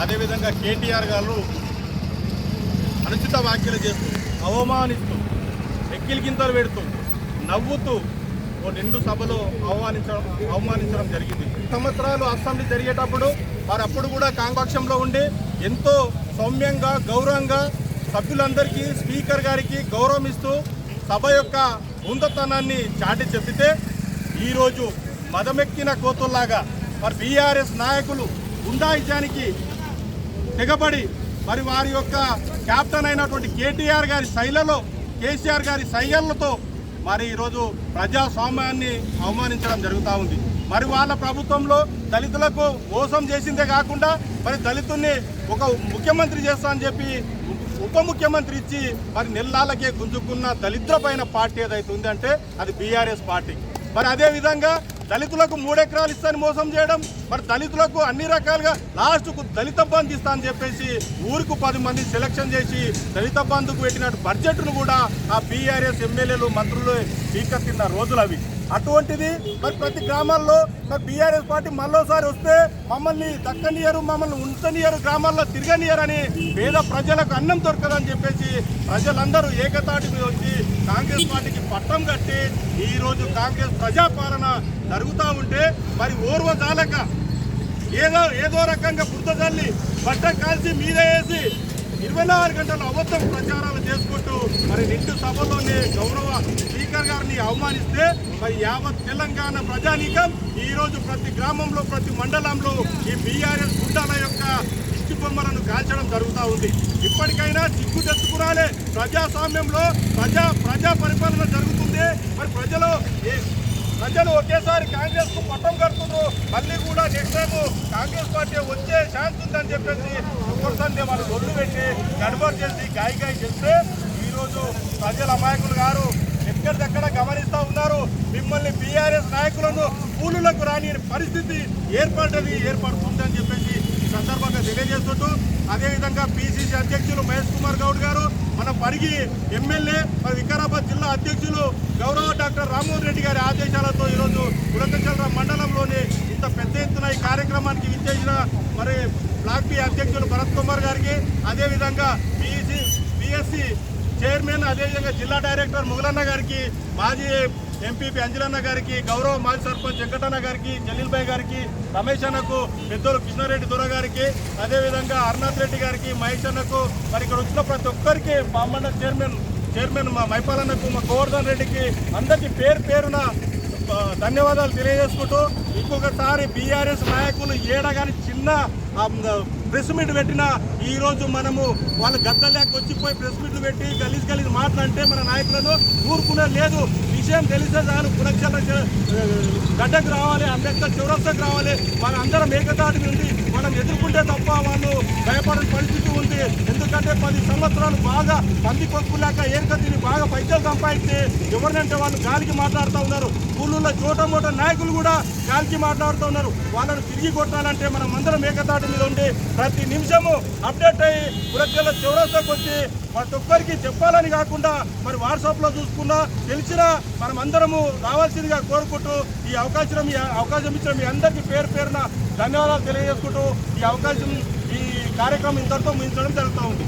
అదేవిధంగా కేటీఆర్ గారు అనుచిత వ్యాఖ్యలు చేస్తూ అవమానిస్తూ ఎక్కిలి గింతలు పెడుతూ నవ్వుతూ ఓ నిండు సభలో అవమానించడం అవమానించడం జరిగింది. సంవత్సరాలు అసెంబ్లీ జరిగేటప్పుడు వారు అప్పుడు కూడా కాంపక్షంలో ఉండి ఎంతో సౌమ్యంగా గౌరవంగా సభ్యులందరికీ స్పీకర్ గారికి గౌరవం ఇస్తూ సభ యొక్క ఉందతనాన్ని చాటి చెప్పితే ఈరోజు మదమెక్కిన కోతుల్లాగా మరి బీఆర్ఎస్ నాయకులు గుండాయిజానికి తెగబడి మరి వారి యొక్క క్యాప్టెన్ అయినటువంటి కేటీఆర్ గారి శైలలో కేసీఆర్ గారి శైలతో మరి ఈరోజు ప్రజాస్వామ్యాన్ని అవమానించడం జరుగుతూ ఉంది. మరి వాళ్ళ ప్రభుత్వంలో దళితులకు మోసం చేసిందే కాకుండా మరి దళితుల్ని ఒక ముఖ్యమంత్రి చేస్తా అని చెప్పి ఉప ముఖ్యమంత్రి ఇచ్చి మరి నెల్లాలకే గుంజుకున్న దళిద్రపైన పార్టీ ఏదైతే ఉందంటే అది బీఆర్ఎస్ పార్టీ. మరి అదే విధంగా దళితులకు మూడెకరాలు ఇస్తాను మోసం చేయడం మరి దళితులకు అన్ని రకాలుగా లాస్ట్కు దళిత బంధు ఇస్తా అని చెప్పేసి ఊరుకు పది మంది సెలక్షన్ చేసి దళిత బంధుకు పెట్టినట్టు బడ్జెట్ను కూడా ఆ బీఆర్ఎస్ ఎమ్మెల్యేలు మంత్రులు స్వీకరిస్తున్న రోజులు అవి. అటువంటిది మరి ప్రతి గ్రామాల్లో మరి బీఆర్ఎస్ పార్టీ మళ్ళోసారి వస్తే మమ్మల్ని దక్కనియరు మమ్మల్ని ఉంచనియరు గ్రామాల్లో తిరగనియరని పేద ప్రజలకు అన్నం దొరకదని చెప్పేసి ప్రజలందరూ ఏకతాటి మీద వచ్చి కాంగ్రెస్ పార్టీకి పట్టం కట్టి ఈరోజు కాంగ్రెస్ ప్రజాపాలన జరుగుతూ ఉంటే మరి ఓర్వ ఓర్వజాలక ఏదో ఏదో రకంగా బుద్ధ తల్లి బట్ట కాల్చి మీద వేసి ఇరవై నాలుగు గంటల అబద్ధం ప్రచారాలు చేసుకుంటూ మరి నిండు సభలోనే గౌరవ స్పీకర్ గారిని అవమానిస్తే మరి యావత్ తెలంగాణ ప్రజానీకం ఈరోజు ప్రతి గ్రామంలో ప్రతి మండలంలో ఈ బీఆర్ఎస్ గుండాల యొక్క ఇష్టి బొమ్మలను కాల్చడం జరుగుతూ ఉంది. ఇప్పటికైనా సిగ్గు తెచ్చుకురాలే. ప్రజాస్వామ్యంలో ప్రజా ప్రజా పరిపాలన జరుగుతుంది. మరి ప్రజలు ప్రజలు ఒకేసారి కాంగ్రెస్కు పట్టం కడుతున్నారు. మళ్ళీ కూడా నెక్స్ట్ టైం కాంగ్రెస్ పార్టీ వచ్చే ఛాన్స్ ఉందని చెప్పేసి ఒక్కసారి వాళ్ళు ఒళ్ళు పెట్టి గడబడి చేసి గాయ గాయ చేస్తే ఈరోజు ప్రజల అమాయకులు గారు ఎక్కడికక్కడ గమనిస్తూ ఉన్నారు? మిమ్మల్ని బీఆర్ఎస్ నాయకులను పూలులకు రాని పరిస్థితి ఏర్పడ్డది ఏర్పడుతుందని చెప్పేసి ఈ సందర్భంగా తెలియజేస్తుంటూ అదేవిధంగా పిసిసి అధ్యక్షులు మహేష్ కుమార్ గౌడ్ గారు మన పరిగి ఎమ్మెల్యే మన వికారాబాద్ జిల్లా అధ్యక్షులు గౌరవ డాక్టర్ రామ్మోహన్ రెడ్డి గారి ఆదేశాలతో ఈరోజు ఉలకచల్ర మండలంలోని ఇంత పెద్ద ఎత్తున ఈ కార్యక్రమానికి విచ్చేసిన మరి బ్లాక్ బి అధ్యక్షులు భరత్ కుమార్ గారికి అదేవిధంగా పిసి పిఎస్సి చైర్మన్ అదేవిధంగా జిల్లా డైరెక్టర్ ముగలన్న గారికి మాజీ ఎంపీపీ అంజలన్న గారికి గౌరవ మాజీ సర్పంచ్ వెంకటన్న గారికి జలీల్భాయ్ గారికి రమేష్ అన్నకు పెద్దలు కృష్ణారెడ్డి దొర గారికి అదేవిధంగా అరుణాథ్ రెడ్డి గారికి మహేష్ అన్నకు మరి ఇక్కడ వచ్చిన ప్రతి ఒక్కరికి బామ్మన్న చైర్మన్ చైర్మన్ మా మైపాలన్నకు మా గోవర్ధన్ రెడ్డికి అందరికీ పేరు పేరున ధన్యవాదాలు తెలియజేసుకుంటూ ఇంకొకసారి బీఆర్ఎస్ నాయకులు ఏడగాని చిన్న ప్రెస్ మీట్ పెట్టిన ఈరోజు మనము వాళ్ళు గద్దలేక వచ్చిపోయి ప్రెస్ మీట్లు పెట్టి గలీజ్ గలీజ్ మాట్లాడితే మన నాయకులను ఊరుకునే లేదు. విషయం తెలిసే చాలు. పునక్షల గడ్డకు రావాలి అంబేద్కర్ చౌరస్తకు రావాలి. మన అందరం ఏకతాటి నుండి మనం ఎదుర్కొంటే తప్ప వాళ్ళు భయపడని పరిస్థితి ఉంది. ఎందుకంటే పది సంవత్సరాలు బాగా పంది కొక్కులేక సంపాదిస్తే ఎవరినంటే వాళ్ళు గాలికి మాట్లాడుతూ ఉన్నారు. ఊళ్ళో చోట మోట నాయకులు కూడా గాలికి మాట్లాడుతూ ఉన్నారు. వాళ్ళని తిరిగి కొట్టాలంటే మనం అందరం ఏకతాటి మీద ఉండి ప్రతి నిమిషము అప్డేట్ అయ్యి ప్రజల చౌరస్తాకు వచ్చి ప్రతి ఒక్కరికి చెప్పాలని కాకుండా మరి వాట్సాప్లో చూసుకున్నా తెలిసినా మనం అందరము రావాల్సిందిగా కోరుకుంటూ ఈ అవకాశం ఈ అవకాశం ఇచ్చిన మీ అందరికీ పేరు పేరున ధన్యవాదాలు తెలియజేసుకుంటూ ఈ అవకాశం ఈ కార్యక్రమం ఇంతటితో ముగించడం జరుగుతూ ఉంది.